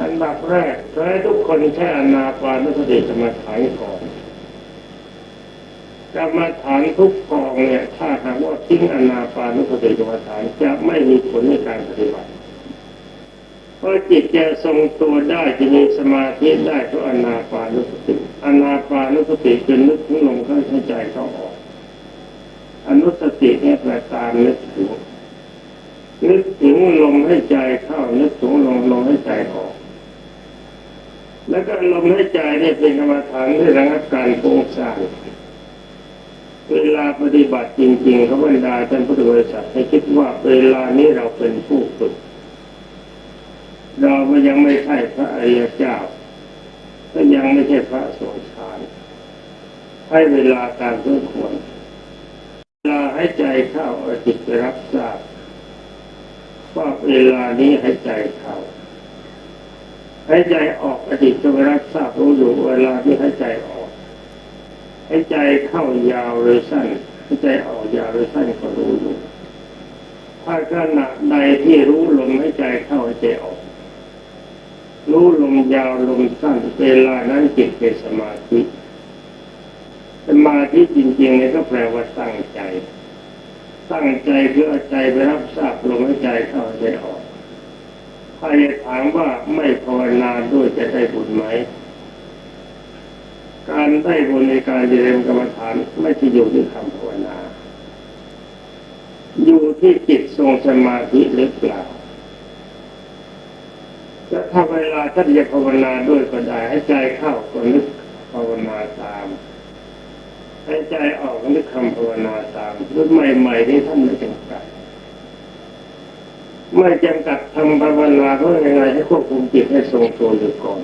อันดับแรกขอให้ทุกคนใช้อนาปานุสติกรรมฐานก่อนกรรมฐานทุกกองเนี่ย ถ้าหากว่าทิ้งอนาปานุสติกรรมฐานจะไม่มีผลในการปฏิบัติเพราะจิตจะทรงตัวได้จะมีสมาธิได้เพราะอนาปานุสติอนาปานุสติคือนึกถึงลมเข้าใจเข้าออก อนุสติเนี่ยแปลตามนึกถึงนึกถึงลมให้ใจเข้านึกถึงลมลมให้ใจ แล้วก็ลมให้ใจเนี่ยเป็นกรรมฐานที่ระงับการฟุ้งซ่านเวลาปฏิบัติจริงๆเขาบรรดาท่านพุทธบริษัทให้คิดว่าเวลานี้เราเป็นผู้ฝึก เราก็ยังไม่ใช่พระอริยเจ้าก็ยังไม่ใช่พระโสชานให้เวลาตามสมควรเวลาให้ใจเข้าอาจิตไปรับทราบว่าเวลานี้ให้ใจเข้า ให้ใจออกอจิตจะไปรับทราบรู้อยู่เวลาที่ให้ใจออกให้ใจเข้ายาวหรือสั้นให้ใจออกยาวหรือสั้นก็รู้อยู่ถ้าขณะใดที่รู้ลมให้ใจเข้าให้ใจออก รู้ลมยาวลมสั้นเวลานั้นจิตเป็นสมาธิสมาธิจริงๆเนี่ยก็แปลว่าตั้งใจ ตั้งใจเพื่อใจไปรับทราบลมหายใจเข้าใจออก ใครถามว่าไม่ภาวนาด้วยจะได้บุญไหม การได้บุญในการเจริญกรรมฐานไม่ใช่อยู่ที่คำภาวนา อยู่ที่จิตทรงสมาธิหรือเปล่าจะถ้าเวลาท่านจะภาวนาด้วยก็ได้ให้ใจเข้าก็นึกภาวนาตามให้ใจออกก็นึกคำภาวนาตามรุ่ใหม่ๆนี่ท่านไม่จำ กัดไม่จำกัดทำภาวนาเพราะยังไงให้ควบคุมจิตให้ทรงตัวอยู่ก่อน